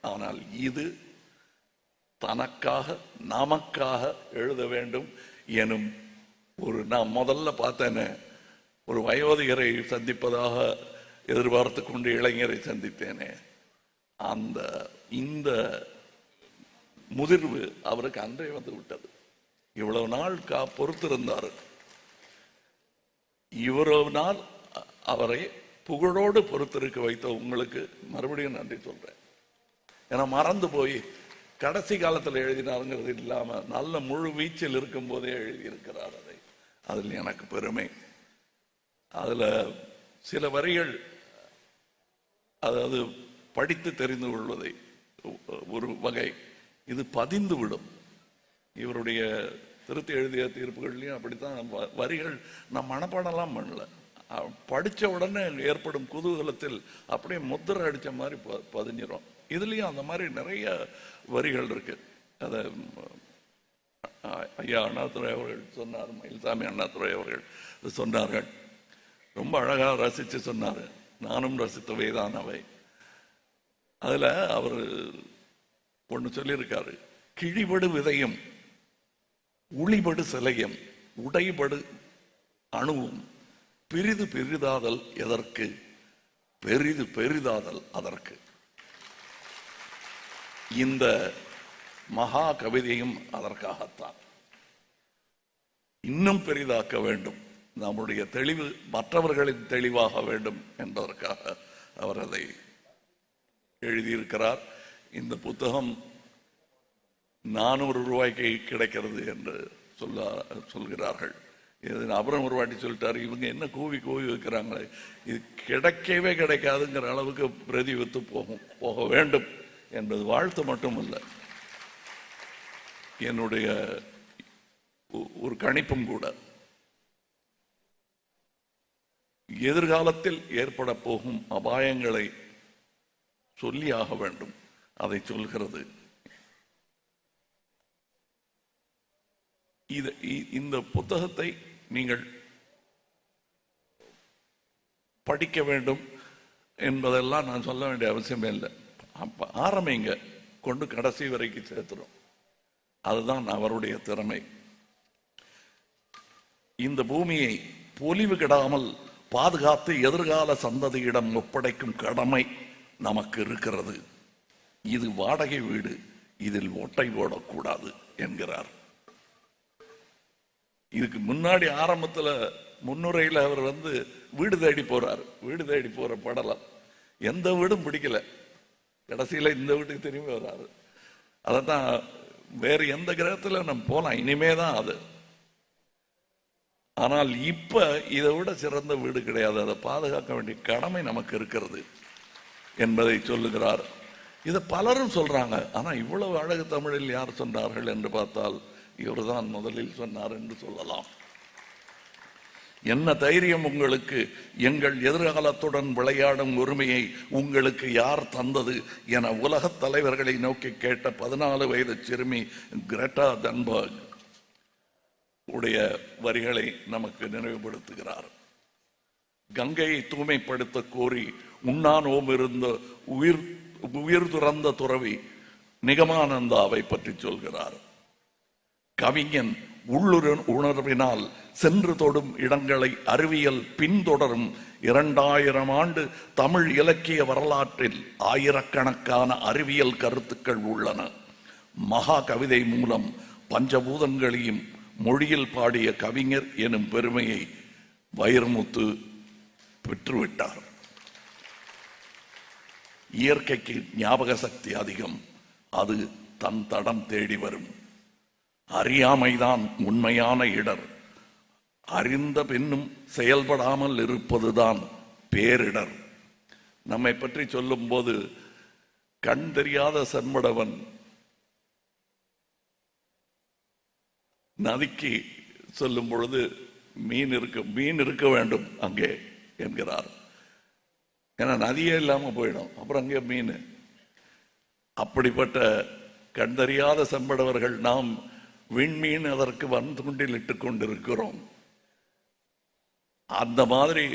ஆனால் இது தனக்காக நமக்காக எழுத வேண்டும் எனும் ஒரு நான் முதல்ல பார்த்தேனே ஒரு வயோதிகரை சந்திப்பதாக எதிர்பார்த்து கொண்டு இளைஞரை சந்தித்தேனே. அந்த இந்த முதிர்வு அவருக்கு அன்றே வந்து விட்டது. இவ்வளவு நாள் கா பொறுத்திருந்தார். இவ்வளவு நாள் அவரை புகழோடு பொறுத்திருக்க வைத்த உங்களுக்கு மறுபடியும் நன்றி சொல்றேன். ஏன்னா மறந்து போய் கடைசி காலத்தில் எழுதினாருங்கிறது இல்லாமல் நல்ல முழு வீச்சில் இருக்கும் போதே எழுதியிருக்கிறார் அதை. அதில் எனக்கு பெருமை. அதில் சில வரிகள் அதாவது படித்து தெரிந்து கொள்வதை ஒரு வகை. இது பதிந்து விடும். இவருடைய திருத்தி எழுதிய தீர்ப்புகள்லையும் அப்படித்தான் வ- வரிகள் நான் மனப்பாடம்லாம் பண்ணல. படித்த படிச்ச உடனே ஏற்படும் குதூகலத்தில் அப்படியே முத்திரை அடித்த மாதிரி ப- பதிஞ்சிரும். இதுலேயும் அந்த மாதிரி நிறைய வரிகள் இருக்கு. அதை ஐயா அண்ணாதுரை அவர்கள் சொன்னார் மயில்சாமி அண்ணாதுரை அவர்கள் சொன்னார்கள். ரொம்ப அழகாக ரசித்து சொன்னார். நானும் ரசித்தவை தான் அவை. அதில் அவர் ஒன்று சொல்லியிருக்காரு. கிழிபடு விதையும் உளிபடு சிலையும் உடைபடு அணுவும் பிரிது பெரிதாதல் எதற்கு? பெரிது பெரிதாதல் அதற்கு. இந்த மகா கவிதையும் அதற்காகத்தான். இன்னும் பெரிதாக்க வேண்டும். நம்முடைய தெளிவு மற்றவர்களின் தெளிவாக வேண்டும் என்பதற்காக அவர் அதை எழுதியிருக்கிறார். இந்த புத்தகம் நானூறு ரூபாய்க்கு கிடைக்கிறது என்று சொல்ல சொல்கிறார்கள். இது அப்புறம் ஒரு வாட்டி சொல்லிட்டாரு இவங்க என்ன கூவி கூவி வைக்கிறாங்களே? இது கிடைக்கவே கிடைக்காதுங்கிற அளவுக்கு பிரதி வித்து போகும் போக வேண்டும். என்பது வாழ்த்து மட்டுமல்ல. என்னுடைய ஒ- ஒரு கணிப்பும் கூட. எதிர்காலத்தில் ஏற்பட போகும் அபாயங்களை சொல்லியாக வேண்டும். அதை சொல்கிறது. இது இந்த புத்தகத்தை நீங்கள் படிக்க வேண்டும் என்பதெல்லாம் நான் சொல்ல வேண்டிய அவசியமே இல்லை. அப்ப ஆரம்பிங்க கொண்டு கடைசி வரைக்கும் சேர்த்துரும் அதுதான் அவருடைய திறமை. இந்த பூமியை பொலிவு கெடாமல் பாதுகாத்து எதிர்கால சந்ததியிடம் ஒப்படைக்கும் கடமை நமக்கு இருக்கிறது. இது வாடகை வீடு இதில் ஓட்டை போடக்கூடாது என்கிறார். இதுக்கு முன்னாடி ஆரம்பத்துல முன்னுரையில் அவர் வந்து வீடு தேடி போறார். வீடு தேடி போற படலம். எந்த வீடும் பிடிக்கல. கடைசியில் இந்த வீட்டுக்கு திரும்பி வராது அதான் வேற எந்த கிரகத்துல நம்ம போலாம் இனிமே தான் அது. ஆனால் இப்ப இதை விட சிறந்த வீடு கிடையாது. அதை பாதுகாக்க வேண்டிய கடமை நமக்கு இருக்கிறது என்பதை சொல்லுகிறார். இதை பலரும் சொல்றாங்க. ஆனா இவ்வளவு அழகு தமிழில் யார் சொன்னார்கள் என்று பார்த்தால் இவர்தான் முதலில் சொன்னார் என்று சொல்லலாம். என்ன தைரியம் உங்களுக்கு? எங்கள் எதிர்காலத்துடன் விளையாடும் உரிமையை உங்களுக்கு யார் தந்தது என உலகத் தலைவர்களை நோக்கி கேட்ட பதினாலு வயது சிறுமி கிரெட்டா தன்பர்க் உடைய வரிகளை நமக்கு நினைவுபடுத்துகிறார். கங்கையை தூய்மைப்படுத்த கோரி உண்ணானோம் இருந்த உயிர் உயிர் துறந்த துறவி நிகமானந்தாவை பற்றி சொல்கிறார். கவிஞன் உள்ளுர உணர்வினால் சென்று தொடும் இடங்களை அறிவியல் பின்தொடரும் இரண்டாயிரம் ஆண்டு தமிழ் இலக்கிய வரலாற்றில் ஆயிரக்கணக்கான அறிவியல் கருத்துக்கள் உள்ளன. மகா கவிதை மூலம் பஞ்சபூதங்களையும் மொழியில் பாடிய கவிஞர் எனும் பெருமையை வைரமுத்து பெற்றுவிட்டார். இயற்கைக்கு ஞாபக சக்தி அதிகம். அது தன் தடம் தேடி வரும். அறியாமைதான் உண்மையான இடர். அறிந்த பின்னும் செயல்படாமல் இருப்பதுதான் பேரிடர். நம்மை பற்றி சொல்லும்போது கண் தெரியாத செம்படவன் நதிக்கு சொல்லும் பொழுது மீன் இருக்க மீன் இருக்க வேண்டும் அங்கே என்கிறார். ஏன்னா நதியே இல்லாமல் போயிடும். அப்புறம் அங்கே மீன். அப்படிப்பட்ட கண்டறியாத செம்படவர்கள் நாம் விண்மீன் அதற்கு வன்துண்டில் இட்டுக் கொண்டிருக்கிறோம். அந்த மாதிரி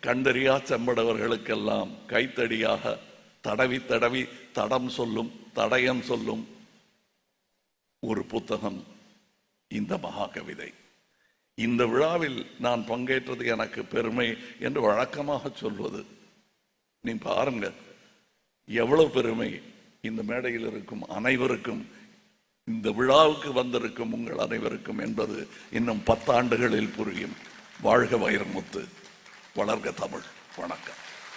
கண்டறியா செம்படவர்களுக்கெல்லாம் கைத்தடியாக தடவி தடவி தடம் சொல்லும் தடயம் சொல்லும் ஒரு புத்தகம் இந்த மகாகவிதை. இந்த விழாவில் நான் பங்கேற்றது எனக்கு பெருமை என்று வழக்கமாக சொல்வது. நீ பாருங்க எவ்வளவு பெருமை. இந்த மேடையில் இருக்கும் அனைவருக்கும் இந்த விழாவுக்கு வந்திருக்கும் உங்கள் அனைவருக்கும் என்பது இன்னும் பத்தாண்டுகளில் புரியும். வாழ்க வைரமுத்து. வளர்க தமிழ். வணக்கம்.